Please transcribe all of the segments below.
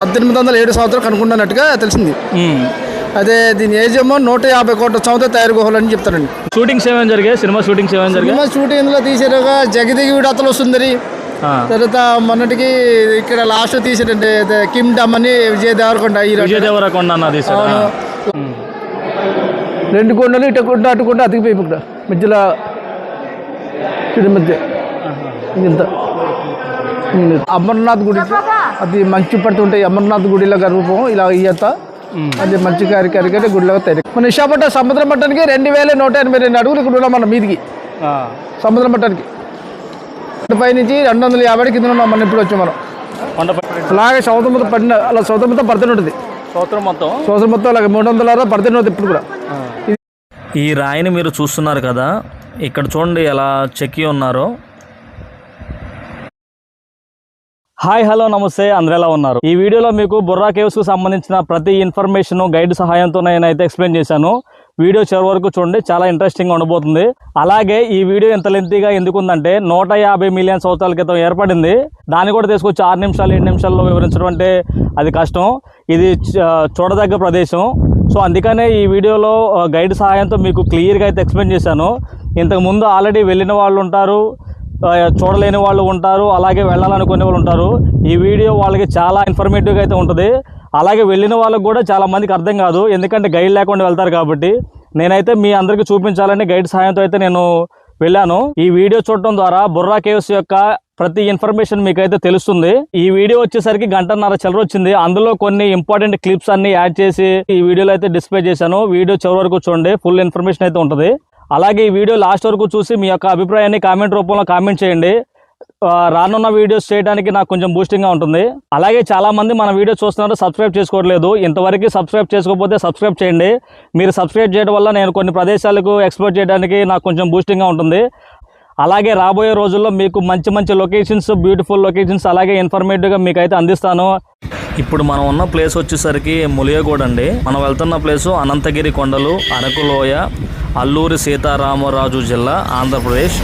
పద్దెనిమిది వందల ఏడు సంవత్సరం కనుక్కున్నట్టుగా తెలిసింది. అదే దీని ఏజ్ ఏమో నూట యాభై కోట్ల సంవత్సరం తయారు గుహలు అని చెప్తారండి షూటింగ్స్ ఏమైనా జరిగాయి? సినిమా షూటింగ్స్ ఏమైనా జరిగాయి? సినిమా షూటింగ్లో తీసారుగా జగదిగి విడతలు సుందరి ఆ. తర్వాత మొన్నటికి ఇక్కడ లాస్ట్ తీసారండి అదే కిమ్ డమ్ అని విజయ్ దేవరకొండ విజయ్ దేవరకొండ రెండు కొండలు ఇటు కొండ అటు కొండ అతికిపోయి ఇక్కడ మధ్యలో మధ్య. ఇంత. అమర్నాథ్ గుడి. అది మంచి పడుతుంటాయి అమర్నాథ్ గుడిలో రూపం ఇలా ఇయ్యత అది మంచి కార్యకారికైతే గుడిలో తయారు మన విశాఖపట్నం సముద్రం మట్టానికి రెండు వేల నూట ఎనభై రెండు అడుగులు ఇక్కడ ఉన్నాం మన మీదికి. సముద్రం మట్టానికి. పై నుంచి రెండు వందల యాభై కింద ఉన్నాం మనం ఇప్పుడు వచ్చాం మనం. అలాగే సంవత్సరం మొత్తం పడిన అలా సంవత్సరం మొత్తం పడుతూనే ఉంటుంది. సంవత్సరం మొత్తం? సంవత్సరం మొత్తం అలాగే మూడు వందల పడుతూనే ఉంటుంది ఇప్పుడు కూడా. ఈ రాయిని మీరు చూస్తున్నారు కదా ఇక్కడ చూడండి ఎలా చెక్కి ఉన్నారో. హాయ్ హలో నమస్తే అందరెలా ఉన్నారు? ఈ వీడియోలో మీకు బుర్రా కేవ్స్కు సంబంధించిన ప్రతి ఇన్ఫర్మేషన్ గైడ్ సహాయంతో నేనైతే ఎక్స్ప్లెయిన్ చేశాను. వీడియో చివరి వరకు చూడండి చాలా ఇంట్రెస్టింగ్ ఉండబోతుంది. అలాగే ఈ వీడియో ఎంత లెంతీగా ఎందుకు ఉందంటే నూట యాభై మిలియన్ సంవత్సరాల క్రితం ఏర్పడింది. దాన్ని కూడా తీసుకొచ్చి ఆరు నిమిషాలు ఏడు నిమిషాల్లో వివరించడం అంటే అది కష్టం. ఇది చ- చూడదగ్గ ప్రదేశం. సో అందుకనే ఈ వీడియోలో గైడ్ సహాయంతో మీకు క్లియర్గా అయితే ఎక్స్ప్లెయిన్ చేశాను. ఇంతకుముందు ఆల్రెడీ వెళ్ళిన వాళ్ళు ఉంటారు. చూడలేని వాళ్ళు ఉంటారు అలాగే వెళ్ళాలనుకునే వాళ్ళు ఉంటారు. ఈ వీడియో వాళ్ళకి చాలా ఇన్ఫర్మేటివ్గా అయితే ఉంటుంది. అలాగే వెళ్ళిన వాళ్ళకి కూడా చాలా మందికి అర్థం కాదు. ఎందుకంటే గైడ్ లేకుండా వెళ్తారు కాబట్టి. నేనైతే మీ అందరికీ చూపించాలని గైడ్ సహాయంతో అయితే నేను వెళ్ళాను. ఈ వీడియో చూడటం ద్వారా బుర్రా కేవ్స్ యొక్క ప్రతి ఇన్ఫర్మేషన్ మీకైతే తెలుస్తుంది. ఈ వీడియో వచ్చేసరికి గంటన్నర చిల్లర వచ్చింది. అందులో కొన్ని ఇంపార్టెంట్ క్లిప్స్ అన్ని యాడ్ చేసి ఈ వీడియోలో అయితే డిస్ప్లే చేశాను. వీడియో చివరి వరకు చూడండి. ఫుల్ ఇన్ఫర్మేషన్ అయితే ఉంటుంది. అలాగే ఈ వీడియో లాస్ట్ వరకు చూసి మీ యొక్క అభిప్రాయాన్ని కామెంట్ రూపంలో కామెంట్ చేయండి. రానున్న వీడియోస్ చేయడానికి నాకు కొంచెం బూస్టింగ్గా ఉంటుంది. అలాగే చాలామంది మన వీడియో చూస్తున్నారు సబ్స్క్రైబ్ చేసుకోవట్లేదు. ఇంతవరకు సబ్స్క్రైబ్ చేసుకోకపోతే సబ్స్క్రైబ్ చేయండి. మీరు సబ్స్క్రైబ్ చేయడం వల్ల నేను కొన్ని ప్రదేశాలకు ఎక్స్ప్లోర్ చేయడానికి నాకు కొంచెం బూస్టింగ్గా ఉంటుంది. అలాగే రాబోయే రోజుల్లో మీకు మంచి మంచి లొకేషన్స్ బ్యూటిఫుల్ లొకేషన్స్ అలాగే ఇన్ఫర్మేటివ్గా మీకు అయితే అందిస్తాను. ఇప్పుడు మనం ఉన్న ప్లేస్ వచ్చేసరికి ములియగూడ అండి. మనం వెళ్తున్న ప్లేసు అనంతగిరి కొండలు అరకు లోయ అల్లూరి సీతారామరాజు జిల్లా ఆంధ్రప్రదేశ్.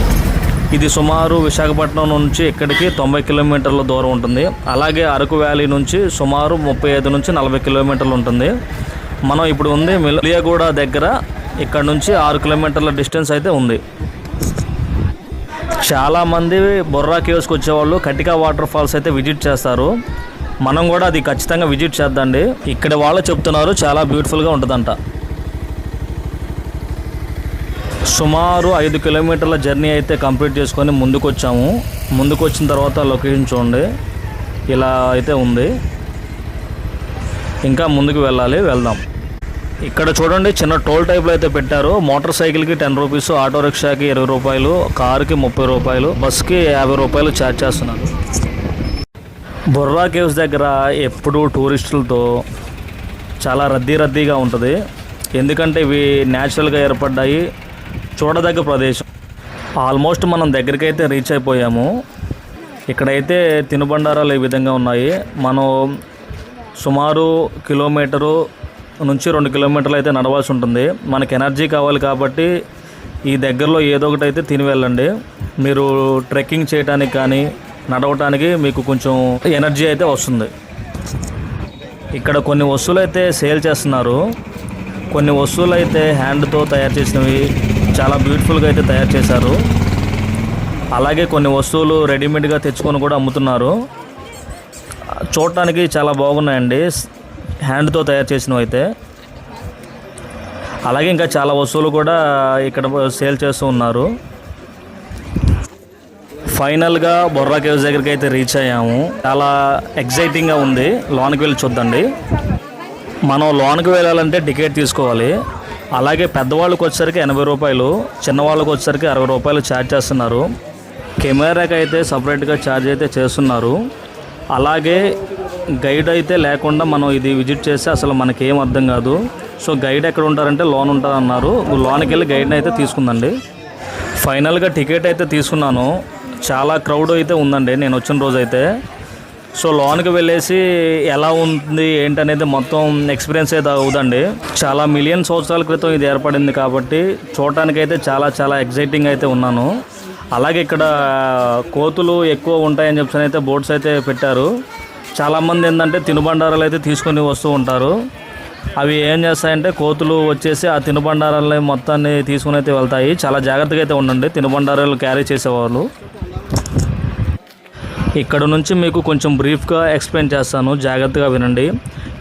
ఇది సుమారు విశాఖపట్నం నుంచి ఇక్కడికి తొంభై కిలోమీటర్ల దూరం ఉంటుంది. అలాగే అరకు వ్యాలీ నుంచి సుమారు ముప్పై ఐదు నుంచి నలభై కిలోమీటర్లు ఉంటుంది. మనం ఇప్పుడు ఉంది మిలియగూడ దగ్గర. ఇక్కడ నుంచి ఆరు కిలోమీటర్ల డిస్టెన్స్ అయితే ఉంది. చాలామంది బొర్రా కేవ్స్కి వచ్చేవాళ్ళు కటికా వాటర్ ఫాల్స్ అయితే విజిట్ చేస్తారు. మనం కూడా అది ఖచ్చితంగా విజిట్ చేద్దండి. ఇక్కడ వాళ్ళు చెప్తున్నారు చాలా బ్యూటిఫుల్గా ఉంటుందంట. సుమారు ఐదు కిలోమీటర్ల జర్నీ అయితే కంప్లీట్ చేసుకొని ముందుకు వచ్చాము ముందుకు వచ్చిన తర్వాత లొకేషన్ చూడండి. ఇలా అయితే ఉంది. ఇంకా ముందుకు వెళ్ళాలి వెళ్దాం. ఇక్కడ చూడండి చిన్న టోల్ టైప్లో అయితే పెట్టారు. మోటార్ సైకిల్కి టెన్ రూపీస్ ఆటో రిక్షాకి ఇరవై రూపాయలు కారుకి ముప్పై రూపాయలు బస్కి యాభై రూపాయలు ఛార్జ్ చేస్తున్నారు. బొర్రా కేవ్స్ దగ్గర ఎప్పుడూ టూరిస్టులతో చాలా రద్దీ రద్దీగా ఉంటుంది. ఎందుకంటే ఇవి న్యాచురల్గా ఏర్పడ్డాయి. చూడదగ్గ ప్రదేశం. ఆల్మోస్ట్ మనం దగ్గరికి అయితే రీచ్ అయిపోయాము. ఇక్కడైతే తినుబండారాలు ఈ విధంగా ఉన్నాయి. మనం సుమారు కిలోమీటరు నుంచి రెండు కిలోమీటర్లు అయితే నడవాల్సి ఉంటుంది. మనకి ఎనర్జీ కావాలి కాబట్టి ఈ దగ్గరలో ఏదో ఒకటి అయితే తిని వెళ్ళండి. మీరు ట్రెక్కింగ్ చేయడానికి కానీ నడవటానికి మీకు కొంచెం ఎనర్జీ అయితే వస్తుంది. ఇక్కడ కొన్ని వస్తువులు అయితే సేల్ చేస్తున్నారు. కొన్ని వస్తువులు అయితే హ్యాండ్తో తయారు చేసినవి చాలా బ్యూటిఫుల్గా అయితే తయారు చేశారు. అలాగే కొన్ని వస్తువులు రెడీమేడ్గా తెచ్చుకొని కూడా అమ్ముతున్నారు. చూడటానికి చాలా బాగున్నాయండి. హ్యాండ్తో తయారు చేసినవి అయితే. అలాగే ఇంకా చాలా వస్తువులు కూడా ఇక్కడ సేల్ చేస్తూ ఉన్నారు. ఫైనల్గా బొర్రా కేవ్స్ దగ్గరికి అయితే రీచ్ అయ్యాము. చాలా ఎగ్జైటింగ్గా ఉంది. లోనికి వెళ్ళి చూద్దండి. మనం లోనికి వెళ్ళాలంటే టికెట్ తీసుకోవాలి. అలాగే పెద్దవాళ్ళకి వచ్చేసరికి ఎనభై రూపాయలు చిన్నవాళ్ళకి వచ్చేసరికి అరవై రూపాయలు ఛార్జ్ చేస్తున్నారు. కెమెరాకి అయితే సపరేట్గా ఛార్జ్ అయితే చేస్తున్నారు. అలాగే గైడ్ అయితే లేకుండా మనం ఇది విజిట్ చేస్తే అసలు మనకేం అర్థం కాదు. సో గైడ్ ఎక్కడ ఉంటారంటే లోన్ ఉంటారన్నారు లోనికి వెళ్ళి గైడ్ని అయితే తీసుకుందండి. ఫైనల్గా టికెట్ అయితే తీసుకున్నాను. చాలా క్రౌడ్ అయితే ఉందండి. నేను వచ్చిన రోజు అయితే సో లోనికి వెళ్ళేసి ఎలా ఉంది ఏంటనేది మొత్తం ఎక్స్పీరియన్స్ అయితే అవుదండి. చాలా మిలియన్ సంవత్సరాల క్రితం ఇది ఏర్పడింది కాబట్టి చూడటానికైతే చాలా చాలా ఎగ్జైటింగ్ అయితే ఉన్నాను. అలాగే ఇక్కడ కోతులు ఎక్కువ ఉంటాయని చెప్పి అయితే బోట్స్ అయితే పెట్టారు. చాలామంది ఏంటంటే తినుబండారాలు అయితే తీసుకొని వస్తూ ఉంటారు. అవి ఏం చేస్తాయంటే కోతులు వచ్చేసి ఆ తినుబండారాలని మొత్తాన్ని తీసుకుని అయితే వెళ్తాయి. చాలా జాగ్రత్తగా అయితే ఉండండి. తినుబండారాలు క్యారీ చేసేవాళ్ళు. ఇక్కడ నుంచి మీకు కొంచెం బ్రీఫ్గా ఎక్స్ప్లెయిన్ చేస్తాను. జాగ్రత్తగా వినండి.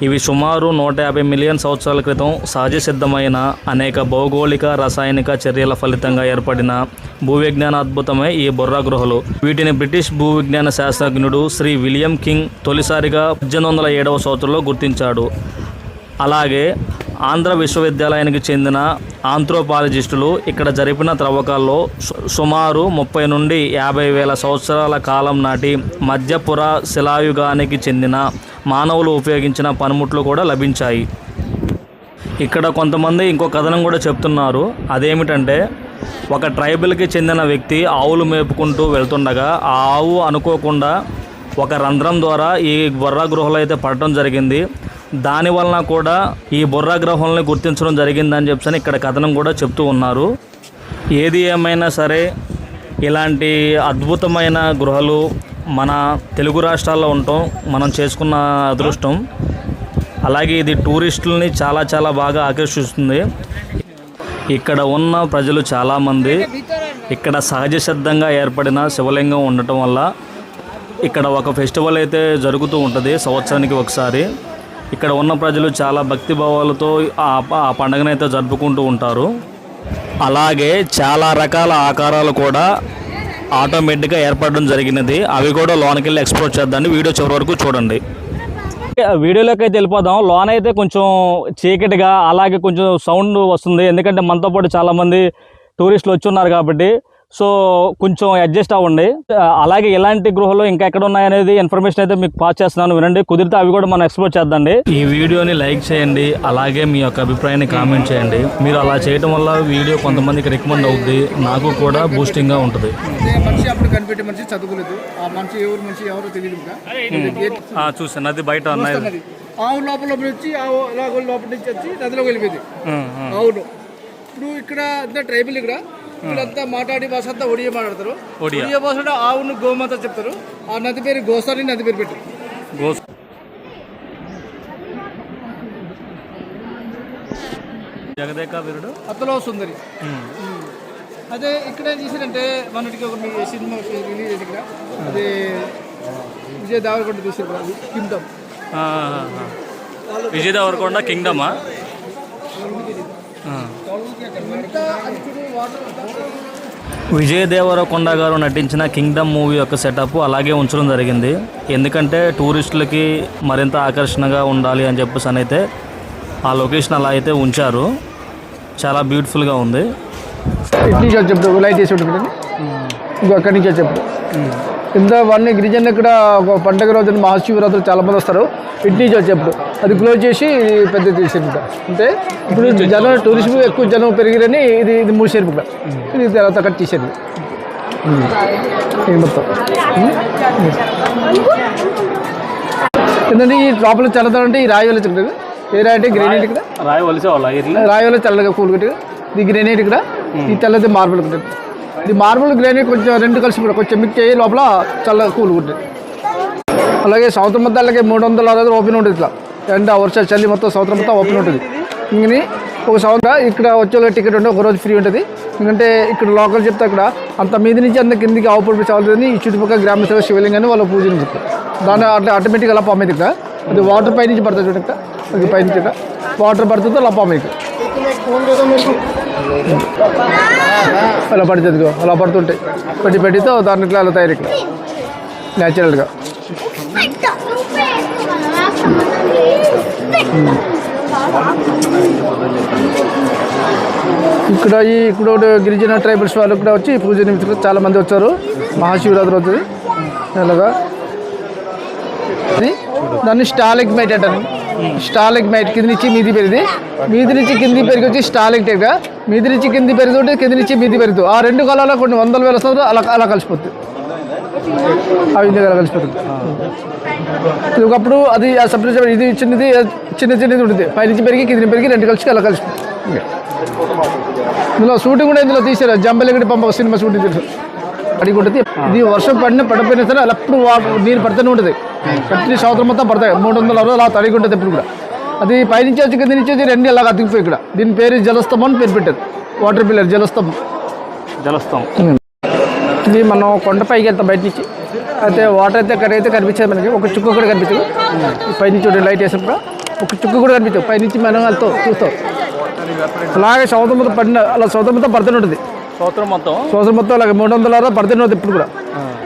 ఇవి సుమారు నూట యాభై మిలియన్ సంవత్సరాల క్రితం సహజ సిద్ధమైన అనేక భౌగోళిక రసాయనిక చర్యల ఫలితంగా ఏర్పడిన భూవిజ్ఞాన అద్భుతమే ఈ బొర్రా గృహలు. వీటిని బ్రిటిష్ భూవిజ్ఞాన శాస్త్రజ్ఞుడు శ్రీ విలియం కింగ్ తొలిసారిగా పద్దెనిమిది వందల ఏడవ సంవత్సరంలో గుర్తించాడు. అలాగే ఆంధ్ర విశ్వవిద్యాలయానికి చెందిన ఆంథ్రోపాలజిస్టులు ఇక్కడ జరిపిన త్రవ్వకాల్లో సుమారు ముప్పై నుండి యాభై వేల సంవత్సరాల కాలం నాటి మధ్యపుర శిలాయుగానికి చెందిన మానవులు ఉపయోగించిన పనిముట్లు కూడా లభించాయి. ఇక్కడ కొంతమంది ఇంకో కథనం కూడా చెప్తున్నారు. అదేమిటంటే ఒక ట్రైబల్కి చెందిన వ్యక్తి ఆవులు మేపుకుంటూ వెళ్తుండగా ఆ ఆవు అనుకోకుండా ఒక రంధ్రం ద్వారా ఈ బొర్రా గృహలో అయితే పడటం జరిగింది. దాని వలన కూడా ఈ బుర్రా గ్రహాలను గుర్తించడం జరిగిందని చెప్పని ఇక్కడ కథనం కూడా చెప్తూ ఉన్నారు. ఏది ఏమైనా సరే ఇలాంటి అద్భుతమైన గృహలు మన తెలుగు రాష్ట్రాల్లో ఉండటం మనం చేసుకున్న అదృష్టం అలాగే ఇది టూరిస్టులని చాలా చాలా బాగా ఆకర్షిస్తుంది. ఇక్కడ ఉన్న ప్రజలు చాలామంది ఇక్కడ సహజ సిద్ధంగా ఏర్పడిన శివలింగం ఉండటం వల్ల ఇక్కడ ఒక ఫెస్టివల్ అయితే జరుగుతూ ఉంటుంది సంవత్సరానికి ఒకసారి. ఇక్కడ ఉన్న ప్రజలు చాలా భక్తి భావాలతో ఆ ఆ పండుగనైతే జరుపుకుంటూ ఉంటారు. అలాగే చాలా రకాల ఆకారాలు కూడా ఆటోమేటిక్గా ఏర్పడడం జరిగినది. అవి కూడా లోనికి వెళ్ళి ఎక్స్ప్లోర్ చేద్దాం వీడియో చివరి వరకు చూడండి. వీడియోలోకి అయితే వెళ్ళిపోదాం. లోన్ అయితే కొంచెం చీకటిగా అలాగే కొంచెం సౌండ్ వస్తుంది. ఎందుకంటే మనతో పాటు చాలామంది టూరిస్టులు వచ్చి ఉన్నారు కాబట్టి సో కొంచెం అడ్జస్ట్ అవ్వండి. అలాగే ఎలాంటి గృహాలు ఇంకా ఎక్కడ ఉన్నాయనేది ఇన్ఫర్మేషన్ అయితే మీకు పాస్ చేస్తున్నాను. వినండి. కుదిరితే అవి కూడా మనం ఎక్స్ప్లోర్ చేద్దండి. ఈ వీడియోని లైక్ చేయండి. అలాగే మీ యొక్క అభిప్రాయాన్ని కామెంట్ చేయండి. మీరు అలా చేయడం వల్ల వీడియో కొంతమందికి రికమెండ్ అవుద్ది. నాకు కూడా బూస్టింగ్గా ఉంటుంది. అదే మనిషి అప్పుడు కనిపెట్టే మనిషి చదువుకోలేదు. ఆ మనిషి ఎవరు మనిషి ఎవరో తెలియదు ఇంకా. గేట్ చూసాను అది బయట. ఆవు లోపల వచ్చి ఆవు లోపల నుంచి వచ్చి నదిలోకి వెళ్ళిపోయింది. అవును. ఇప్పుడు ఇక్కడ అంతా ట్రైబల్ ఇక్కడ. ఇక్కడ అంతా మాట్లాడి భాష అంతా ఒడియా మాట్లాడతారు. ఒడియా. భాషలో ఆవును గోమాత చెప్తారు. ఆ నది పేరు గోసాని నది పేరు పెట్టారు గోస్ జగదేక వీరుడు. అత్తలో సుందరి. అదే ఇక్కడ ఏం చేశారంటే మొన్నటికి ఒక సినిమా రిలీజ్ అయింది ఇక్కడ అదే విజయ్ దేవరకొండ తీసారు అది కింగ్డమ్. విజయ్ దేవరకొండ కింగ్డమా? విజయ్ దేవరకొండ గారు నటించిన కింగ్డమ్ మూవీ యొక్క సెటప్ అలాగే ఉంచడం జరిగింది. ఎందుకంటే టూరిస్టులకి మరింత ఆకర్షణగా ఉండాలి అని చెప్పేసి అని అయితే ఆ లొకేషన్ అలా అయితే ఉంచారు. చాలా బ్యూటిఫుల్గా ఉంది. ఇటు నుంచి చెప్తాడు లైట్ వేసి ఉంటుంది ఇంకో అక్కడి నుంచి కింద వన్ గిరిజన ఇక్కడ ఒక పండగ రోజున మహాశివరాత్రులు చాలా మంది వస్తారు. ఇటు నుంచి వచ్చి చెప్పుడు అది క్లోజ్ చేసి పెద్ద తీసేది అంటే ఇప్పుడు జనం టూరిస్ట్ ఎక్కువ జనం పెరిగిరని ఇది ఇది మూసేరు ఇక్కడ ఇది తర్వాత కట్. ఇది మొత్తం. ఈ లోపల చల్లదంటే ఈ రాయి వల్ల చిక్కదు ఏ రాయి అంటే గ్రేనైట్ ఇక్కడ రాయి వలిసే రాయి వల్ల చల్లగా కూల్ కట్టి ఇది గ్రెనైట్ ఇక్కడ. ఈ తెల్లది మార్బుల్ ఉంటుంది ఇది మార్బుల్ గ్రెనైట్ కొంచెం రెండు కలిసి కూడా కొంచెం మిక్స్ అయ్యి లోపల చాలా కూల్ ఉంటుంది అలాగే సంవత్సరం మొత్తం అలాగే మూడు వందల అరవై ఓపెన్ ఉంటుంది ఇట్లా. ఎండ వర్షాలు చల్లి మొత్తం సంవత్సరం మొత్తం ఓపెన్ ఉంటుంది. ఇంకని ఒక సంవత్సరం ఇక్కడ వచ్చే వాళ్ళకి టికెట్ ఉంటే ఒక రోజు ఫ్రీ ఉంటుంది. ఎందుకంటే ఇక్కడ లోకల్ చెప్తే అక్కడ అంత మీద నుంచి అంత కిందికి ఆవుపడి చాలుతుంది ఈ చుట్టుపక్కల గ్రామ సేవ శివలింగాన్ని వాళ్ళు పూజలు చెప్తారు. దాన్ని అట్లా ఆటోమేటిక్గా అలా పంపేది ఇక్కడ. అది వాటర్ పైనుంచి పడుతుంది చూడక్క అది పైనుంచి ఇక్కడ వాటర్ పడుతుంది అలా మీకు? అలా పడుతుంది అలా పడుతుంటాయి పెట్టి పెట్టితో దాన్ని ఇట్లా అలా తయారు ఇక్కడ. న్యాచురల్గా hmm. ఇక్కడ ఈ ఇక్కడ గిరిజన ట్రైబల్స్ వాళ్ళు కూడా వచ్చి పూజ నిమిత్తం చాలా మంది వచ్చారు. మహాశివరాత్రి వచ్చింది అలాగా దాన్ని స్టాలిక్ మైట్ అంటారు. స్టాలిక్ మైట్ కింద నుంచి మీది పెరిగి మీది నుంచి కింది పెరిగి వచ్చి స్టాలిక్ టైప్గా మీది నుంచి కింది పెరుగుతుంటే కింది నుంచి మీది పెరుగుతుంది ఆ రెండు కాలాల్లో కొన్ని వందల వేల సంవత్సరాలు అలా అలా కలిసిపోతుంది అవి అలా కలిసిపోతుంది. ఇది ఒకప్పుడు అది ఆ సపరేట్ ఇది చిన్నది చిన్న చిన్నది ఉంటుంది. పైనుంచి పెరిగి కింద పెరిగి రెండు కలిసి అలా కలిసిపోతుంది. ఇందులో షూటింగ్ కూడా ఇందులో తీసారు జంబలగడి పంప సినిమా షూటింగ్ తెలుసు అడిగి ఉంటుంది ఇది వర్షం పడిన పడిపోయినా సరే వాటర్ నీరు పడుతూనే ఉంటుంది. కంటిన్యూ సంవత్సరం మొత్తం పడతాయి. మూడు వందల అరవై అలా తడిగి ఉంటుంది ఎప్పుడు కూడా. అది పైనుంచి వచ్చి కింద నుంచి వచ్చి రెండు ఇలాగ అతికిపోయి ఇక్కడ. దీని పేరు జలస్తంభం అని పేరు పెట్టారు. Water pillar జలస్తంభం. జలస్తాం ఇది మనం కొండపైకి వెళ్తాం బయట నుంచి. అయితే వాటర్ అయితే అక్కడ అయితే కనిపించేది మనకి. ఒక చుక్క కూడా కనిపించదు. పైనుంచి చూడండి లైట్ వేసినప్పుడు ఒక చుక్క కూడా కనిపించదు. పైనుంచి మనం వెళ్తాం చూస్తాం. అలాగే సముద్రం మొత్తం పడిన అలా సముద్రం మొత్తం పడుతూనే ఉంటుంది. సంవత్సరం మొత్తం సంవత్సరం మొత్తం అలాగే మూడు వందల అరవై పడుతూనే ఉంటుంది ఇప్పుడు కూడా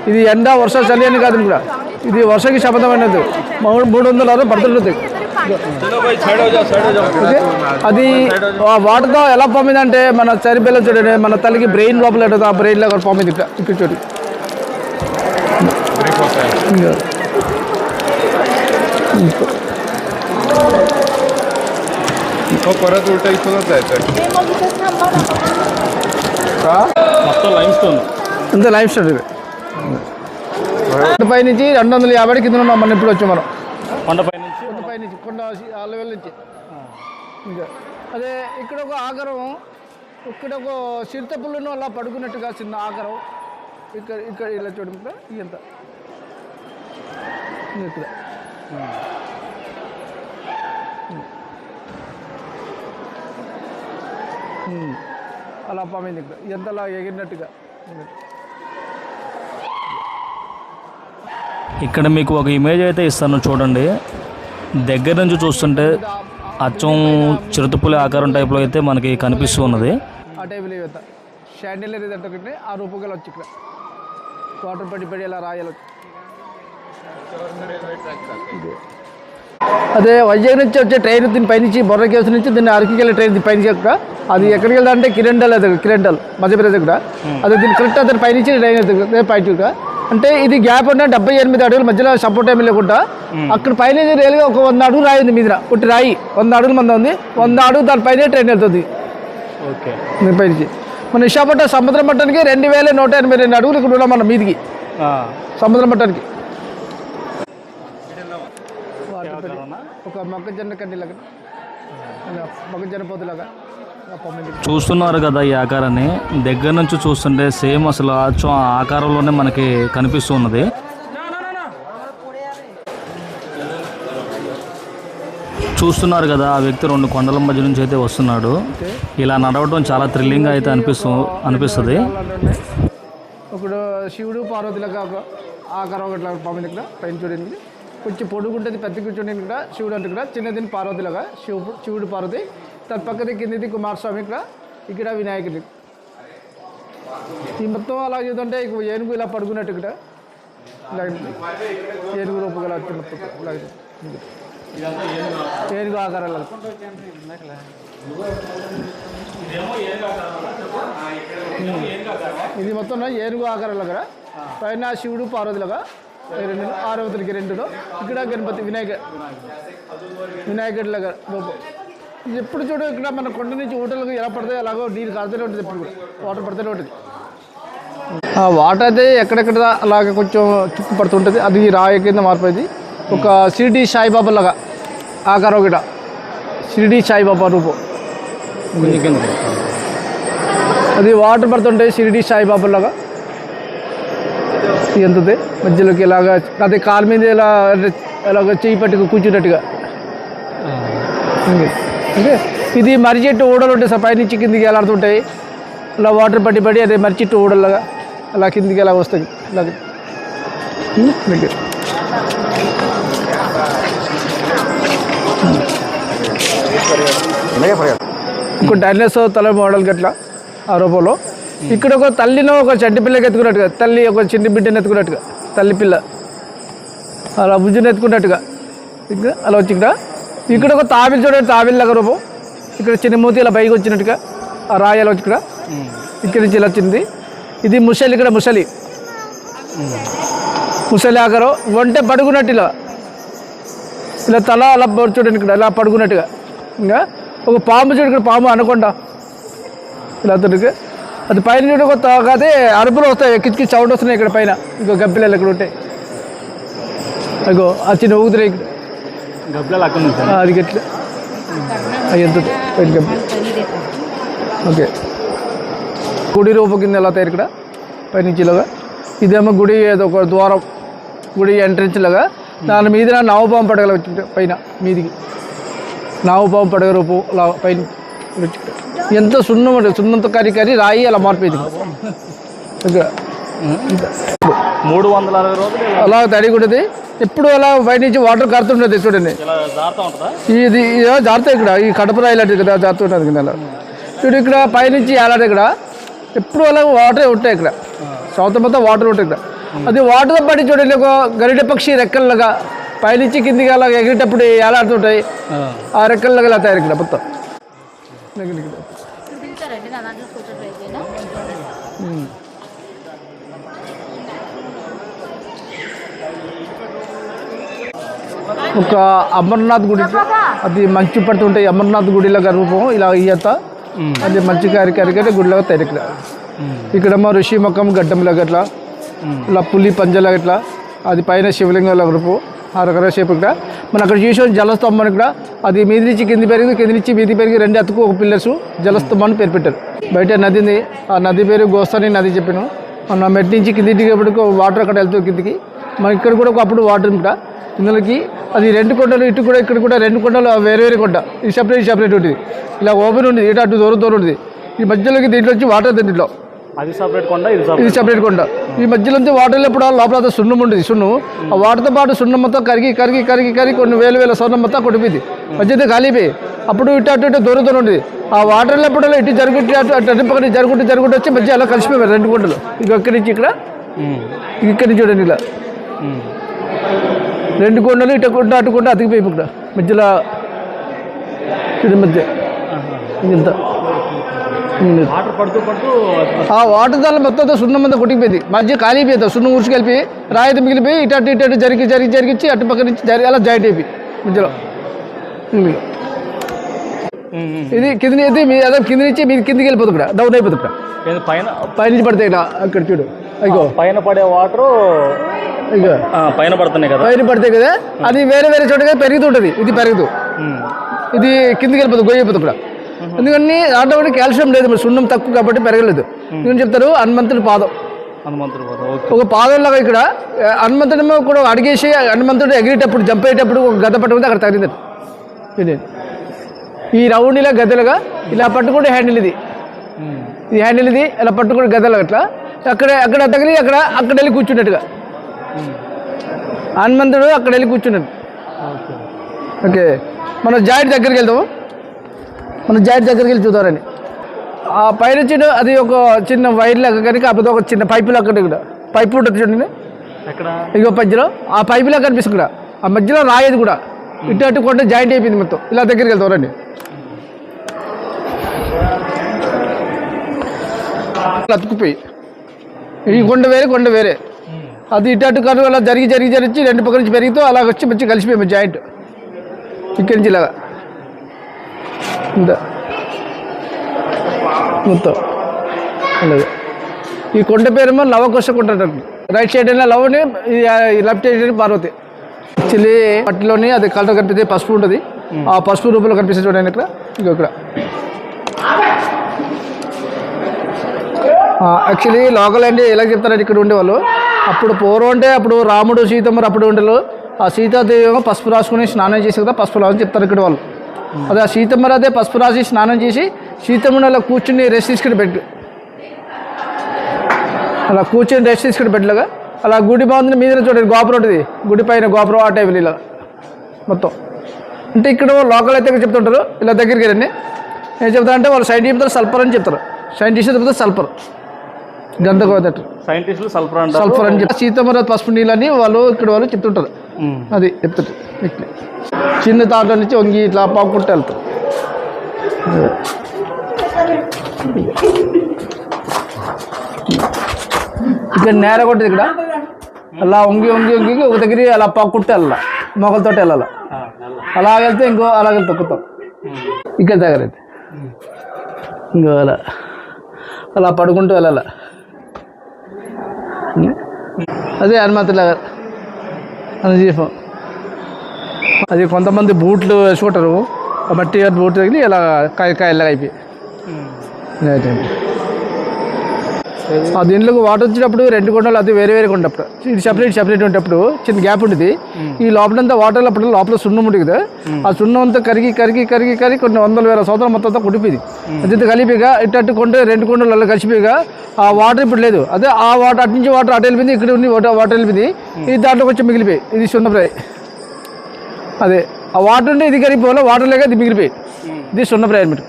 ఇది ఎండ వర్ష చలి అని కాదు కూడా ఇది వర్షకి శబ్దమైనది మూడు మూడు వందల అరవై పడుతుంటుంది ఓకే అది ఆ వాటర్తో ఎలా పొమ్మింది అంటే మన చరిపిల్ల చూడండి మన తల్లికి బ్రెయిన్ లోపల ఉంటుంది ఆ బ్రెయిన్ లో పొమ్మింది ఇక్కడ ఇక్కడ చూడు ఇంకా. तो परत उलटा इथूनच जायचं మొత్తం లైమ్ స్టోన్ అంతే లైఫ్ స్టైల్ ఇది. పై నుంచి రెండు వందల యాభై కింద ఉన్నాం మనం ఇప్పుడు వచ్చాం మనం. కొండపై నుంచి? కొండ పై నుంచి కొండ ఆ లెవెల్ నుంచి. ఇంకా అదే ఇక్కడ ఒక ఆకారం ఇక్కడ ఒక చిరుత పుల్లును అలా పడుకున్నట్టుగా చిన్న ఆకారం ఇక్కడ ఇక్కడ ఇలా చూడండి ఇక్కడ ఇంత ఇక్కడ. ఉమ్. అలా పామైంది ఇక్కడ. ఎంతలా ఎగిరినట్టుగా. ఇక్కడ మీకు ఒక ఇమేజ్ అయితే ఇస్తాను చూడండి. దగ్గర నుంచి చూస్తుంటే అచ్చం చిరుతపులి ఆకారం టైప్లో అయితే మనకి కనిపిస్తూ ఉన్నది. ఆ టైపులో అంటే ఆ రూపంగా వచ్చి ఇక్కడ. వాటర్ పడి పడి ఇలా రాయాలి. అదే వైజాగ్ నుంచి వచ్చే ట్రైన్ దీని పైనుంచి బొర్ర కేసు నుంచి దీన్ని అరకి వెళ్ళే ట్రైన్ దీని పైనుంచి అది ఎక్కడికి వెళ్తా కిరండల్ అది కిరండల్ మధ్యప్రదేశ్ దగ్గర. అదే దీని కరెక్ట్ అతని పైనుంచి ట్రైన్ ఇక్కడ. అంటే ఇది గ్యాప్ ఉన్న డెబ్బై ఎనిమిది అడుగుల మధ్యలో సపోర్ట్ ఏమి లేకుండా అక్కడ పైన రైలుగా ఒక వంద అడుగు రాయి ఉంది మీద ఒకటి రాయి వంద అడుగుల మంది ఉంది. వంద అడుగు దానిపైనే ట్రైన్ వెళ్తుంది. ఓకే. దీని పైనుంచి. మన విశాఖపట్నం సముద్రం మట్టానికి రెండు వేల నూట ఎనభై రెండు అడుగులు ఇక్కడ ఉన్నాం మన మీదికి. సముద్రం మట్టానికి. ఒక మొక్కజొన్న కండిలాగా మొక్కజొన్న పొమ్మిది. చూస్తున్నారు కదా ఈ ఆకారాన్ని. దగ్గర నుంచి చూస్తుంటే సేమ్ అసలు అచ్చం ఆ ఆకారంలోనే మనకి కనిపిస్తూ ఉన్నది. చూస్తున్నారు కదా ఆ వ్యక్తి రెండు కొండల మధ్య నుంచి అయితే వస్తున్నాడు. ఇలా నడవడం చాలా థ్రిల్లింగ్ అయితే అనిపిస్తూ అనిపిస్తుంది. ఇప్పుడు శివుడు పార్వతులకు ఆకారం ఒకటి ఇక్కడ పైన చూడండి. కొంచెం పొడుగుంటుంది పెద్ద కూర్చోండి ఇక్కడ శివుడు అంటే ఇక్కడ చిన్నదిని పార్వతిలాగా శివుడు శివుడు పార్వతి. దాని పక్కది కిందిది కుమారస్వామి ఇక్కడ ఇక్కడ వినాయకుడి. ఈ మొత్తం అలా చూస్తుంటే ఇక ఏనుగు ఇలా పడుకున్నట్టు ఇక్కడ. ఏనుగు రూపగల మొత్తం. ఏనుగు ఆకారాలు. ఇది మొత్తం ఏనుగు ఆకారాలుగా పైన శివుడు పార్వతులుగా రెండు ఆరవతులకి రెండులో. ఇక్కడ గణపతి వినాయక వినాయకుడిలాగా ఇది ఎప్పుడు చూడు ఇక్కడ మన కొండ నుంచి ఊటలకు ఎలా పడతాయి అలాగో నీరు కారుతూనే ఉంటుంది ఎప్పుడు కూడా. వాటర్ పడుతూనే ఉంటుంది. ఆ వాటర్ అయితే ఎక్కడెక్కడ అలాగే కొంచెం చుక్కు పడుతుంటుంది. అది రాయి కింద మారిపోయింది ఒక షిరిడి సాయిబాబా లాగా ఆకారం ఒకట. షిరిడి సాయిబాబా రూపం. అది వాటర్ పడుతుంటాయి షిరిడి సాయిబాబా లాగా. ఎంతది? మధ్యలోకి ఇలాగా అదే కాలు మీద ఇలా ఇలాగ చేయి పట్టుకు కూర్చున్నట్టుగా. అంటే ఇది మర్రి చెట్టు ఊడలు ఉంటాయి సార్ పైనుంచి కిందికి ఎలాడుతుంటాయి? ఇలా వాటర్ పట్టి పడి అదే మర్రి చెట్టు ఊడలాగా అలా కిందికి ఎలా వస్తుంది ఇలాగ ఉమ్, దగ్గర. ఇంకో డైనోసార్ తల మోడల్ గట్ల ఆ రూపంలో. ఇక్కడ ఒక తల్లినో ఒక చంటి పిల్లకి ఎత్తుకున్నట్టుగా తల్లి ఒక చిన్న బిడ్డని ఎత్తుకున్నట్టుగా తల్లి పిల్ల. అలా బుజ్జుని ఎత్తుకున్నట్టుగా. ఇక్కడ అలా వచ్చి ఇక్కడ. ఇక్కడ ఒక తాబిల్ చూడండి తాబిల్ లాగా రూపం. ఇక్కడ చిన్న మూతి ఇలా పైకి వచ్చినట్టుగా ఆ రాయాలు వచ్చి ఇక్కడ. ఇక్కడ నుంచి ఇలా వచ్చింది. ఇది ముసలి ఇక్కడ ముసలి. ముసలి ఆకారం వంట పడుకున్నట్టు ఇలా. ఇలా తల అలా చూడండి ఇక్కడ ఇలా పడుకున్నట్టుగా. ఇంకా ఒక పాము చూడు ఇక్కడ పాము అనకుండా. ఇలా తిరిగి అది పైన చూడు ఒక తాగాదే అరుపులు వస్తాయి. కిచ్కి సౌండ్ వస్తున్నాయి ఇక్కడ పైన. ఇంకో గబ్బిలలు ఇక్కడ ఉంటాయి అగో ఆ చిన్న ఊగుతున్నాయి ఇక్కడ. అది గట్ల అది ఎంత ఓకే. కుడి రూపం కింద ఎలా తయారు ఇక్కడ? పైనుంచి ఇలాగా. ఇదేమో గుడి ఏదో ఒక ద్వారం గుడి ఎంట్రన్స్ లాగా. దాని మీద నవపాము పడగలు వచ్చి పైన మీదికి. నవపాము పడగ రూపం అలా పైన ఎంత సున్నం ఉంటుంది సున్నంతో కరి కరి రాయి అలా మారిపోయింది ఇంకా మూడు వందల అరవై రోజులు అలా తడిగి ఉంటుంది ఎప్పుడు అలా బయట నుంచి వాటర్ కడుతుంటుంది చూడండి. ఇది జాగ్రత్త ఇక్కడ ఈ కడప లాంటిది కదా జాగ్రత్త ఉంటుంది కింద చూడు ఇక్కడ పైనుంచి ఏలాడు ఇక్కడ ఎప్పుడు అలా వాటర్ ఉంటాయి ఇక్కడ. సౌత్ మొత్తం వాటర్ ఉంటాయి ఇక్కడ. అది వాటర్ పడి చూడండి ఒక గరిట పక్షి రెక్కల్లాగా పైనుంచి కిందికి అలా ఎగిరేటప్పుడు ఏలాడుతుంటాయి ఆ రెక్కల్లాగా ఇలా తయారు ఇక్కడ మొత్తం. చూపించారండి నా దాంట్లో ఫోటో ట్రై చేయనా? ఒక అమర్నాథ్ గుడి అది మంచు పడుతుంటాయి అమర్నాథ్ గుడిలాగా రూపం ఇలా ఇయ్యత అది మంచి కారి కరికటే గుడిలాగా తయారు ఇక్కడ. ఇక్కడేమో ఋషి మొక్కం గడ్డంలాగా ఇట్లా ఇలా పులి పంజలాగా ఇట్లా అది పైన శివలింగం రూపం ఆ రకరకాల షేప్ ఇక్కడ. మనం అక్కడ చూసాం జలస్తంభం కూడా అది మీది నుంచి కింది పెరిగి కింది నుంచి మీది పెరిగి రెండు అతుకు ఒక పిల్లర్స్ జలస్తంభం అని పేరు పెట్టారు. బయట నదిని ఆ నది పేరు గోస్తాని నది చెప్పాను. మన మెట్ నుంచి కింది దిగేపటికి వాటర్ అక్కడ వెళ్తూ కిందికి. మన ఇక్కడ కూడా ఒకప్పుడు వాటర్ ఇక్కడ ఇందులోకి అది రెండు కొండలు ఇటు కూడా ఇక్కడ కూడా రెండు కొండలు వేరే వేరే కొండ. ఇది సెపరేట్ సెపరేట్ ఉంటుంది ఇలా ఓపెన్ ఉంది ఇటు అటు దూరం దూరం ఉంటుంది ఈ మధ్యలోకి దీంట్లో వచ్చి వాటర్ దీంట్లో అది సపరేట్ కొండ ఇది సపరేట్ కొండ. ఈ మధ్యలో నుంచి వాటర్ ఎప్పుడు లోపల సున్నం ఉంటుంది సున్నం ఆ వాటర్తో పాటు సున్నం మొత్తం కరిగి కరిగి కరిగి కరిగి కొన్ని వేల వేల స్వర్ణం మొత్తం కొట్టిపోయింది. మధ్యతో కాలిపోయి అప్పుడు ఇటు అటు ఇటు దూరం దూరం ఉంటుంది ఆ వాటర్ ఎప్పుడు ఇటు జరుగుంటే అటు అటు అటు పక్కన జరుగుంటే జరుగుంటే వచ్చి మధ్య అలా కలిసిపోయారు రెండు కొండలు. ఇక ఇక్కడి నుంచి ఇక్కడ ఇక్కడి నుంచి చూడండి ఇలా. రెండు కొండలు ఇటు కొండ అటు కొండ అతికిపోయి ఇక్కడ మధ్యలో ఇది మధ్య. ఇంత వాటర్ పడుతూ పడుతూ ఆ వాటర్ దాని మొత్తం సున్నం అంతా కొట్టిపోయింది. మధ్య కాలిపోయింది సున్నం ఊడ్చి కలిపి రాయితీ మిగిలిపోయి ఇటు అటు ఇటు అటు జరిగి జరిగి జరిగించి అటు పక్క నుంచి జరిగి అలా జాయింట్ అయిపోయి మధ్యలో. ఇది కింది ఇది మీ అదే కింది నుంచి మీ కిందికి వెళ్ళిపోతుంది ఇక్కడ డౌన్ అయిపోతుంది ఏంది పైన పైనుంచి పడతాయి ఇక్కడ అక్కడ చూడు. అయ్యో. పైన పడే వాటర్ పైన పడుతున్నాయి కదా. పైన పడతాయి కదా. అది వేరే వేరే చోటగా పెరుగుతుంటుంది. ఇది పెరగదు. ఉమ్. ఇది కిందికి వెళ్ళిపోతుంది. గొయ్యి అయిపోతుంది ఎందుకని కూడా కాల్షియం లేదు మరి సున్నం తక్కువ కాబట్టి పెరగలేదు. ఎందుకని చెప్తారు? హనుమంతుడి పాదం. హనుమంతుడు ఒక పాదంలాగా ఇక్కడ హనుమంతుడేమో కూడా అడిగేసి హనుమంతుడు ఎగిరేటప్పుడు జంప్ అయ్యేటప్పుడు ఒక గద పట్టుకుంటే అక్కడ తగిలింది. ఇది. ఈ రౌండ్ ఇలా గదలుగా ఇలా పట్టుకుంటే హ్యాండిల్ ఇది. ఈ హ్యాండిల్ ఇది ఇలా పట్టుకుంటే గదలు అట్లా. అక్కడ అక్కడ తగిలి అక్కడ అక్కడ వెళ్ళి కూర్చున్నట్టుగా. హనుమంతుడు అక్కడ వెళ్ళి కూర్చున్నాడు. ఓకే. మనం జాయింట్ దగ్గరికి వెళ్దాము. మనం జాయింట్ దగ్గరికి వెళ్ళి చూద్దారని ఆ పైన చిన్న అది ఒక చిన్న వైర్ లాగా కానీ కాకపోతే ఒక చిన్న పైపు లాగా ఇక్కడ పైపు ఉంటుంది చూడండి ఇగో మధ్యలో. ఆ పైపు లాగా కనిపిస్తుంది ఇక్కడ ఆ మధ్యలో రాయేది కూడా. ఇటు అటు కొండ జాయింట్ అయిపోయింది మొత్తం. ఇలా దగ్గరికి వెళ్తాం రండి. అతుకుపోయి. ఈ కొండ వేరే కొండ వేరే. అది ఇటు అటు కను అలా జరిగి జరిగి జరిగి రెండు పక్కల నుంచి పెరిగితే అలా వచ్చి మంచి కలిసిపోయి జాయింట్. ఇక్కడి నుంచి ఇలాగా. ఇంత మొత్తం. అలాగే. ఈ కొండ పేరేమో లవకోశ కొండ రైట్ సైడ్ అయినా లవని లెఫ్ట్ సైడ్ అయినా పార్వతి. యాక్చువల్లీ మట్టిలోని అది కలర్ కనిపిస్తే పసుపు ఉంటుంది. ఆ పసుపు రూపంలో కనిపిస్తుంది చూడండి ఇక్కడ. ఇగో ఇక్కడ. యాక్చువల్లీ లోకల్ అంటే ఎలా చెప్తారంటే ఇక్కడ ఉండేవాళ్ళు అప్పుడు పూర్వం అంటే అప్పుడు రాముడు సీతమ్మ అప్పుడు ఉండేవాళ్ళు. ఆ సీతాదేవి పసుపు రాసుకుని స్నానం చేసి కదా పసుపు రాసు చెప్తారు ఇక్కడ వాళ్ళు. అదే ఆ సీతమ్మ పసుపు రాసి స్నానం చేసి సీతమ్మని అలా కూర్చుని రెస్ట్ తీసుకుని పెట్టు అలా కూర్చొని రెస్ట్ తీసుకుని పెట్టలేగా అలా గుడి బాగుంది మీద చూడండి గోపురం ఉంటుంది. గుడి పైన గోపురం ఆ టైపులు ఇలా మొత్తం. అంటే ఇక్కడ లోకల్ అయితే చెప్తుంటారు ఇలా దగ్గరికి రండి ఏం చెప్తారంటే వాళ్ళు సైంటిస్ట్ చెప్తారు సల్ఫర్ అని చెప్తారు. సైంటిస్ట్ చెప్తారు సల్ఫర్. గంధగోదట సైంటిస్టులు సల్ఫర్ సల్ఫర్ అని చెప్పి సీతమ్మ పసుపు నీళ్ళని వాళ్ళు ఇక్కడ వాళ్ళు చెప్తుంటారు. అది ఎత్తుట ఇట్లా చిన్న తాట నుంచి వంగి ఇట్లా పాకుంటూ వెళ్తాం ఇక్కడ నేర కొట్టదు ఇక్కడ. అలా వంగి వంగి వంగి ఒక దగ్గర అలా పాకుంటూ వెళ్ళాలి. మొగలతో వెళ్ళాలి. అలా వెళ్తే ఇంకో అలా తొక్కుతాం. ఇక్కడ దగ్గర అయితే. ఇంకో అలా అలా పడుకుంటూ వెళ్ళాలి. అదే హనుమంతులాగా అని చెప్పాం అది కొంతమంది బూట్లు వేసుకుంటారు. మట్టి బూట్ తగిలి ఇలా కాయ కాయలాగా అయిపోయి. ఆ దీంట్లోకి వాటర్ వచ్చేటప్పుడు రెండు కొండలు అది వేరే వేరే ఉన్నప్పుడు ఇది సెపరేట్ సెపరేట్ ఉండేటప్పుడు చిన్న గ్యాప్ ఉంటుంది ఈ లోపలంతా వాటర్ అప్పుడు లోపల సున్నం ఉంటుంది కదా. ఆ సున్నం అంతా కరిగి కరిగి కరిగి కరిగి కొన్ని వందల వేల సంవత్సరాలు మొత్తం అంతా కుడిపోయింది. అది కలిపిగా ఇట్టు కొంటే రెండు కొండలు అలా కలిసిపోయిగా ఆ వాటర్ ఇప్పుడు లేదు. అదే ఆ వాటర్ అటు నుంచి వాటర్ అటు వెళ్ళిపోయింది ఇక్కడ ఉంది వాటర్ వాటర్ వెళ్ళిపోయింది. ఇది దాంట్లో కొంచెం మిగిలిపోయి ఇది సున్నప్రాయ్ అదే. ఆ వాటర్ ఉంటే ఇది కరిగిపోవాలి వాటర్ లేక ఇది మిగిలిపోయి. ఇది సున్నప్రాయ్ అనమాట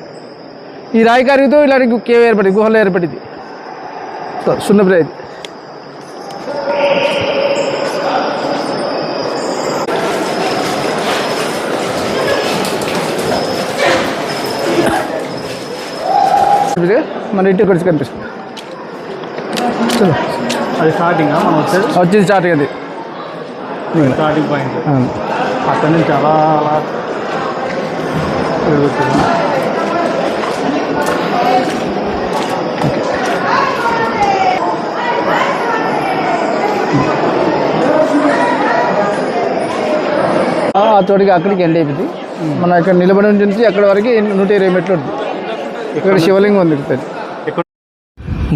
ఈ రాయి కరిగితో ఇలాంటి కేవ్ ఏర్పడింది గుహలో ఏర్పడింది. సో సున్నప్రాయ్ ఇది ఇది మన ఇంటికి వచ్చి కనిపిస్తుంది. అది స్టార్టింగ్ మనం వచ్చేది? వచ్చింది స్టార్ట్ అది. Starting point. అక్కడి నుంచి అలా అలా ఆ తోటికి అక్కడికి ఎండ్ అయిపోయింది మన ఇక్కడ నిలబడి నుంచి అక్కడ వరకు నూట ఇరవై మెట్లు ఉంటుంది. ఇక్కడ శివలింగం ఉంది ఇక్కడ.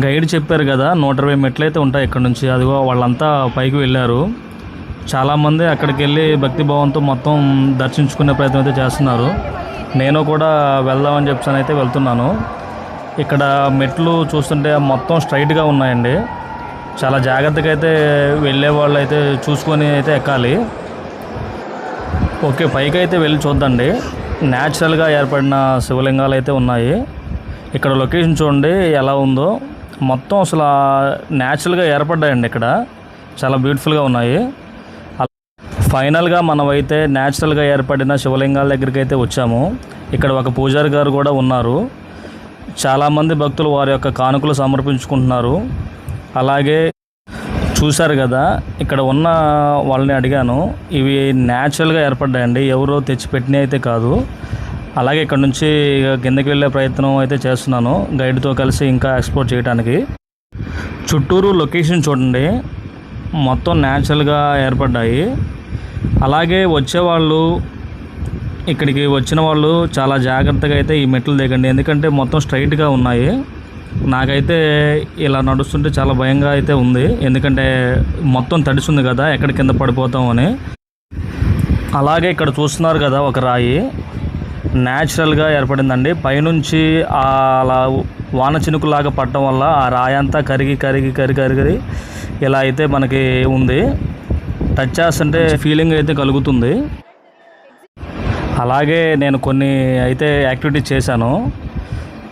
గైడ్ చెప్పారు కదా నూట ఇరవై మెట్లు అయితే ఉంటాయి ఇక్కడ నుంచి. అదిగో వాళ్ళంతా పైకి వెళ్ళారు. చాలామంది అక్కడికి వెళ్ళి భక్తిభావంతో మొత్తం దర్శించుకునే ప్రయత్నం అయితే చేస్తున్నారు. నేను కూడా వెళ్దామని చెప్పాను అయితే వెళ్తున్నాను. ఇక్కడ మెట్లు చూస్తుంటే మొత్తం స్ట్రైట్గా ఉన్నాయండి. చాలా జాగ్రత్తగా అయితే వెళ్ళే వాళ్ళు అయితే చూసుకొని అయితే ఎక్కాలి. ఓకే పైకి అయితే వెళ్ళి చూద్దండి. న్యాచురల్గా ఏర్పడిన శివలింగాలు అయితే ఉన్నాయి. ఇక్కడ లొకేషన్ చూడండి ఎలా ఉందో. మొత్తం అసలు న్యాచురల్గా ఏర్పడ్డాయండి ఇక్కడ. చాలా బ్యూటిఫుల్గా ఉన్నాయి. ఫైనల్గా మనమైతే న్యాచురల్గా ఏర్పడిన శివలింగాల దగ్గరికి అయితే వచ్చాము. ఇక్కడ ఒక పూజారి గారు కూడా ఉన్నారు. చాలామంది భక్తులు వారి యొక్క కానుకలు సమర్పించుకుంటున్నారు. అలాగే చూశారు కదా ఇక్కడ ఉన్న వాళ్ళని అడిగాను ఇవి న్యాచురల్గా ఏర్పడ్డాయండి ఎవరో తెచ్చిపెట్టిన అయితే కాదు. అలాగే ఇక్కడ నుంచి ఇక కిందకి వెళ్ళే ప్రయత్నం అయితే చేస్తున్నాను గైడ్తో కలిసి ఇంకా ఎక్స్ప్లోర్ చేయడానికి చుట్టూరు లొకేషన్ చూడండి మొత్తం న్యాచురల్గా ఏర్పడ్డాయి. అలాగే వచ్చేవాళ్ళు ఇక్కడికి వచ్చిన వాళ్ళు చాలా జాగ్రత్తగా అయితే ఈ మెట్లు దిగండి ఎందుకంటే మొత్తం స్ట్రైట్గా ఉన్నాయి. నాకైతే ఇలా నడుస్తుంటే చాలా భయంగా అయితే ఉంది. ఎందుకంటే మొత్తం తడిసింది కదా ఎక్కడ కింద పడిపోతామని అలాగే ఇక్కడ చూస్తున్నారు కదా ఒక రాయి. న్యాచురల్గా ఏర్పడిందండి. పైనుంచి అలా వాన చినుకులాగా పడటం వల్ల ఆ రాయి అంతా కరిగి కరిగి కరిగి కరిగి ఇలా అయితే మనకి ఉంది. టచ్ చేస్తుంటే ఫీలింగ్ అయితే కలుగుతుంది. అలాగే నేను కొన్ని అయితే యాక్టివిటీస్ చేశాను.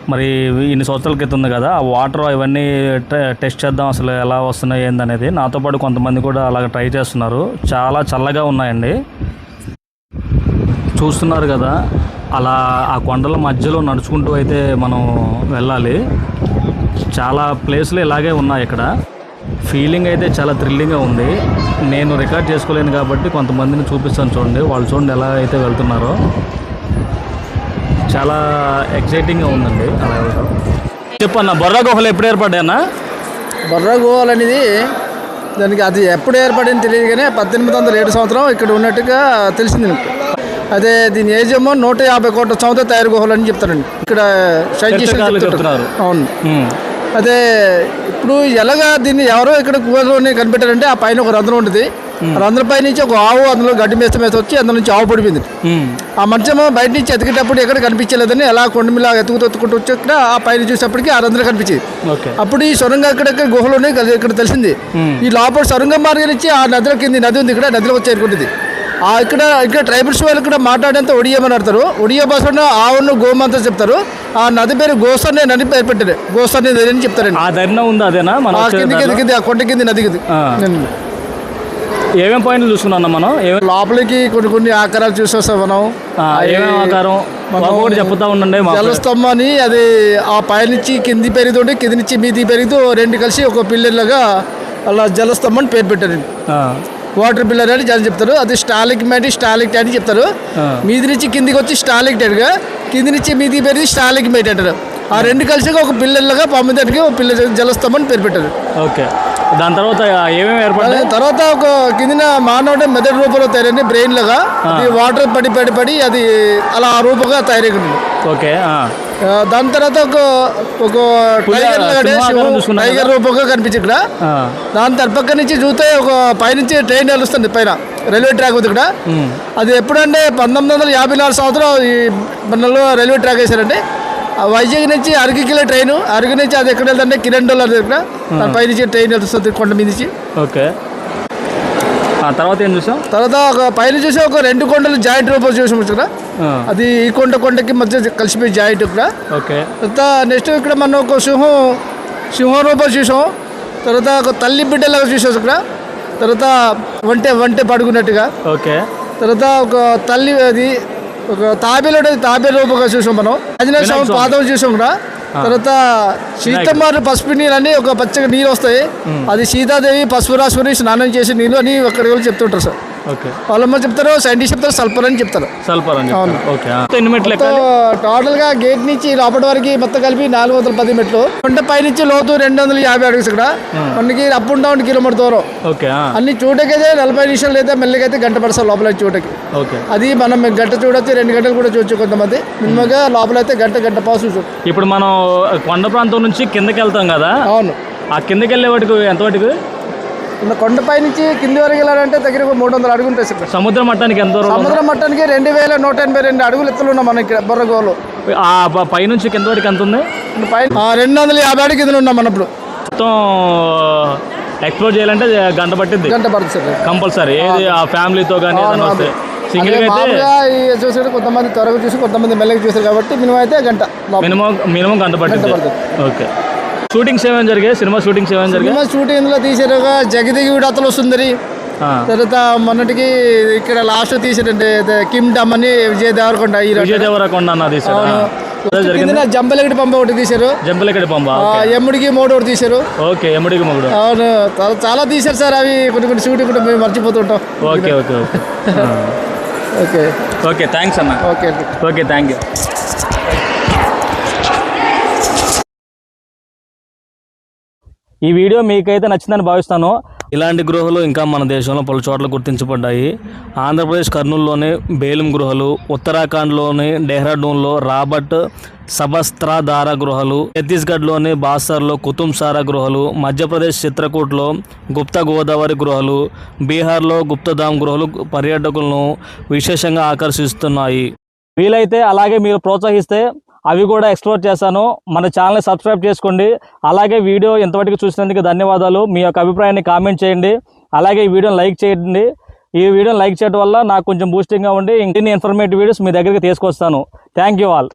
మరి ఇన్ని సంవత్సరాల క్రితం ఉంది కదా ఆ వాటర్ ఇవన్నీ టె- టెస్ట్ చేద్దాం అసలు ఎలా వస్తున్నాయి ఏందనేది. నాతో పాటు కొంతమంది కూడా అలాగ ట్రై చేస్తున్నారు. చాలా చల్లగా ఉన్నాయండి. చూస్తున్నారు కదా అలా ఆ కొండల మధ్యలో నడుచుకుంటూ అయితే మనం వెళ్ళాలి. చాలా ప్లేస్లు ఇలాగే ఉన్నాయి ఇక్కడ. ఫీలింగ్ అయితే చాలా థ్రిల్లింగ్గా ఉంది. నేను రికార్డ్ చేసుకోలేను కాబట్టి కొంతమందిని చూపిస్తాను చూడండి. వాళ్ళు చూడండి ఎలా అయితే వెళ్తున్నారో. చాలా ఎక్సైటింగ్గా ఉందండి. అలా వెళ్ళడం చెప్పన్న బొర్రా గుహలు ఎప్పుడు ఏర్పడ్డాయన్నా? బొర్రా గోవాల్ అనేది దానికి అది ఎప్పుడు ఏర్పడింది తెలియదు కానీ పద్దెనిమిది వందల ఏడు సంవత్సరం ఇక్కడ ఉన్నట్టుగా తెలిసింది నాకు. అదే దీని ఏజ్ ఏమో నూట యాభై కోట్ల సంవత్సరం తయారు గుహలు అని చెప్తారండి. ఇక్కడ. చెప్తున్నారు. అవును. అదే ఇప్పుడు ఎలాగా దీన్ని ఎవరో ఇక్కడ గుహలోనే కనిపెట్టారంటే ఆ పైన ఒక రంధ్రం ఉంటుంది. ఆ రంధ్రం పై నుంచి ఒక ఆవు అందులో గడ్డి మేస్త మేస్త వచ్చి అందులో నుంచి ఆవు పడిపోయింది ఆ మంచం బయట నుంచి ఎతికేటప్పుడు ఎక్కడ కనిపించలేదని అలా కొండమిలా ఎత్తుకుతూ ఎత్తుకుంటూ వచ్చి ఇక్కడ ఆ పైన చూసేప్పటికి ఆ రంధ్రం కనిపించింది అప్పుడు ఈ సొరంగం అక్కడక్కడ గుహలోనే ఇక్కడ తెలిసింది. ఈ లోపల సొరంగం మార్గం నుంచి ఆ నదిలో కింది నది ఉంది ఇక్కడ నదిలో వచ్చి చేరుకుంటుంది. ఆ ఇక్కడ ఇక్కడ ట్రైబల్స్ వాళ్ళు కూడా మాట్లాడేంత ఒడియా అని ఆడతారు ఒడియా భాషలో ఆవును గోమంతా చెప్తారు. ఆ నది పేరు గోసర్నే నది పేరు పెట్టారు. గోసర్నే నది అని చెప్తారండి. ఆ ధర్నా ఉందా అదేనా? కింది కింది? కింది ఆ కొండ కింది నది కింది. ఆ. నేను- ఏమేం పాయింట్లు చూసుకున్నా మనం? లోపలికి కొన్ని కొన్ని ఆకారాలు చూసేస్తాం మనం. ఆ, ఏమేం ఆకారం? ఒక్కొక్కటి చెప్తా ఉండండి. జలస్తంభం అని అది ఆ పైనుంచి కింది పెరుగుతుంటే కింది నుంచి మీది పెరుగుతూ రెండు కలిసి ఒక పిల్లర్లాగా అలా జలస్తంభం అని పేరు పెట్టారండి ఆ, వాటర్ పిల్లర్ అని జనం చెప్తారు. అది స్టాలిక్ మ్యాటి స్టాలిక్ అని చెప్తారు. మీది నుంచి కిందికి వచ్చి స్టాలిక్గా కింది నుంచి మీది పెరిగి స్టాలిక్ మేట్ అంటారు. ఆ రెండు కలిసి ఒక పిల్లర్లుగా పంపించడానికి ఒక పిల్లర్ జలస్తంభం అని పేరు పెట్టారు. ఓకే. దాని తర్వాత ఏమేమి ఏర్పడ్డాయి? దాని తర్వాత ఒక కిందిన మానవుడే మెదడు రూపంలో తయారైంది బ్రెయిన్ లాగా. వాటర్ పడి పడి పడి అది అలా ఆ రూపంగా తయారైంది. ఓకే దాని తర్వాత ఒక ఒక టైగర్ కదా? రూపంగా కనిపించింది ఇక్కడ. దాని తర పక్క నుంచి చూస్తే ఒక పైనుంచి ట్రైన్ నడుస్తుంది పైన రైల్వే ట్రాక్ ఉంది ఇక్కడ. అది ఎప్పుడంటే పంతొమ్మిది వందల యాభై నాలుగు సంవత్సరం ఈ మనలో రైల్వే ట్రాక్ వేశారండి ఆ వైజాగ్ నుంచి అరకుకి వెళ్ళే ట్రైన్ అరకు నుంచి అది ఎక్కడ వెళ్తుంటే కిరణ్ డోలర్ దగ్గర. దాని పైనుంచి ట్రైన్ నడుస్తుంది కొండ మీద నుంచి ఓకే. ఆ తర్వాత ఏం చూసాం తర్వాత ఒక పైన చూసి ఒక రెండు కొండలు జాయింట్ రూపం చూసాం ఇక్కడ అది ఈ కొండ కొండకి మధ్య కలిసిపోయి జాయింట్ ఇక్కడ. ఓకే. తర్వాత నెక్స్ట్ ఇక్కడ మనం ఒక సింహం సింహం రూపం చూసాం. తర్వాత ఒక తల్లి బిడ్డలాగా చూసాం ఇక్కడ. తర్వాత వంటె వంటె పడుకున్నట్టుగా. ఓకే. తర్వాత ఒక తల్లి అది తాబేలు ఉంటుంది తాబేలు రూపంగా చూసాం మనం. ఆంజనేయ స్వామి. పాదం చూసాం ఇక్కడ తర్వాత సీతమ్మారు పసుపు నీళ్ళు అని ఒక పచ్చగా నీళ్ళు వస్తాయి. అది సీతాదేవి పసుపు రాసుకుని స్నానం చేసి నీళ్ళు అని వాళ్ళు చెప్తుంటారు సార్. ఓకే. వాళ్ళమ్మ చెప్తారు సైంటిస్ట్ చెప్తారు సల్ఫర్ అని చెప్తారు. సల్పర్ అని అవును. చెప్తారు. ఓకే. ఎన్ని మెట్లు టోటల్గా గేట్ నుంచి లోపటి వరకు మొత్తం కలిపి నాలుగు వందల పది మెట్లు. కొండ పైనుంచి లోతు రెండు వందల యాభై అడుగులు ఇక్కడ. మనకి అప్ అండ్ డౌన్ కిలోమీటర్ దూరం. ఓకే అన్ని చూడకైతే నలభై నిమిషాలు లేదా మెల్లగా అయితే గంట పడతారు లోపల చూడకి. ఓకే. అది మనం గంట చూడొచ్చు రెండు గంటలు కూడా చూడొచ్చు కొంతమంది. మినిమంగా లోపల అయితే గంట గంట పాసు ఇప్పుడు మనం కొండ ప్రాంతం నుంచి కిందకి వెళ్తాం కదా? అవును. ఆ కిందకి వెళ్ళే వాటికి ఎంత వాటికి? కొండపై నుంచి కింది వరకు వెళ్ళాలంటే దగ్గర మూడు వందల అడుగులు ఉంటాయి సార్. సముద్ర మట్టానికి ఎంత దూరం? సముద్రం మట్టానికి రెండు వేల నూట ఎనభై రెండు అడుగులు ఎత్తులు ఉన్నాం మనం ఇక్కడ బొర్రగోలు ఆ ప- పైనుంచి కింద వరకు ఎంత ఉంది? పైన రెండు వందల యాభై అడుగు కింద ఉన్నాం మనం ఇప్పుడు మొత్తం ఎక్స్ప్లోర్ చేయాలంటే గంట పట్టింది గంట పడుతుంది సార్. కంపల్సరీ. ఏది ఆ ఫ్యామిలీతో కానీ సింగిల్ అయితే చూసాడు కొంతమంది త్వరగా చూసి కొంతమంది మెల్లగా చూసారు కాబట్టి మినిమం అయితే గంట. మినిమం మినిమం గంట పట్టింది పడుతుంది. ఓకే. షూటింగ్స్ ఏమైనా జరిగాయి? సినిమా షూటింగ్స్ ఏమైనా జరిగాయి? సినిమా షూటింగ్ ఇందులో తీసారు ఒక జగదిగి విడతలు సుందరి ఆ, తర్వాత మొన్నటికి ఇక్కడ లాస్ట్ తీసారంటే కిమ్ డమ్ అని విజయ్ దేవరకొండ విజయ్ దేవరకొండ తీసారా జంపలగడి పంప ఒకటి తీశారు. జంపలెక్కడి పంప ఎమ్ముడికి మూడు ఒకటి తీశారు. ఓకే ఎమ్మడికి మొగుడు అవును. చాలా- చాలా తీశారు సార్ అవి. కొన్ని కొన్ని షూటింగ్ కూడా మేము మర్చిపోతుంటాం. Okay okay okay. Okay. Okay thanks అన్న. Okay okay. థ్యాంక్ యూ ఈ వీడియో మీకైతే నచ్చిందని భావిస్తాను. ఇలాంటి గృహలు ఇంకా మన దేశంలో పలు చోట్ల గుర్తించబడ్డాయి. ఆంధ్రప్రదేశ్ కర్నూలులోని బేలుం గృహలు ఉత్తరాఖండ్లోని డెహ్రాడూన్లో రాబర్ట్ సబస్త్రాధార గృహలు ఛత్తీస్గఢ్లోని బాసర్లో కుతుబ్ సారా గృహలు మధ్యప్రదేశ్ చిత్రకూట్లో గుప్త గోదావరి గృహలు బీహార్లో గుప్తధామ్ గృహలు పర్యాటకులను విశేషంగా ఆకర్షిస్తున్నాయి. వీలైతే అలాగే మీరు ప్రోత్సహిస్తే అవి కూడా ఎక్స్ప్లోర్ చేశాను. మన ఛానల్ని సబ్స్క్రైబ్ చేసుకోండి. అలాగే వీడియో ఇంతవరకు చూసినందుకు ధన్యవాదాలు. మీ యొక్క అభిప్రాయాన్ని కామెంట్ చేయండి. అలాగే ఈ వీడియోని లైక్ చేయండి. ఈ వీడియోని లైక్ చేయడం వల్ల నాకు కొంచెం బూస్టింగ్గా ఉండి ఇంకొన్ని ఇన్ఫర్మేటివ్ వీడియోస్ మీ దగ్గరికి తీసుకొస్తాను. Thank you all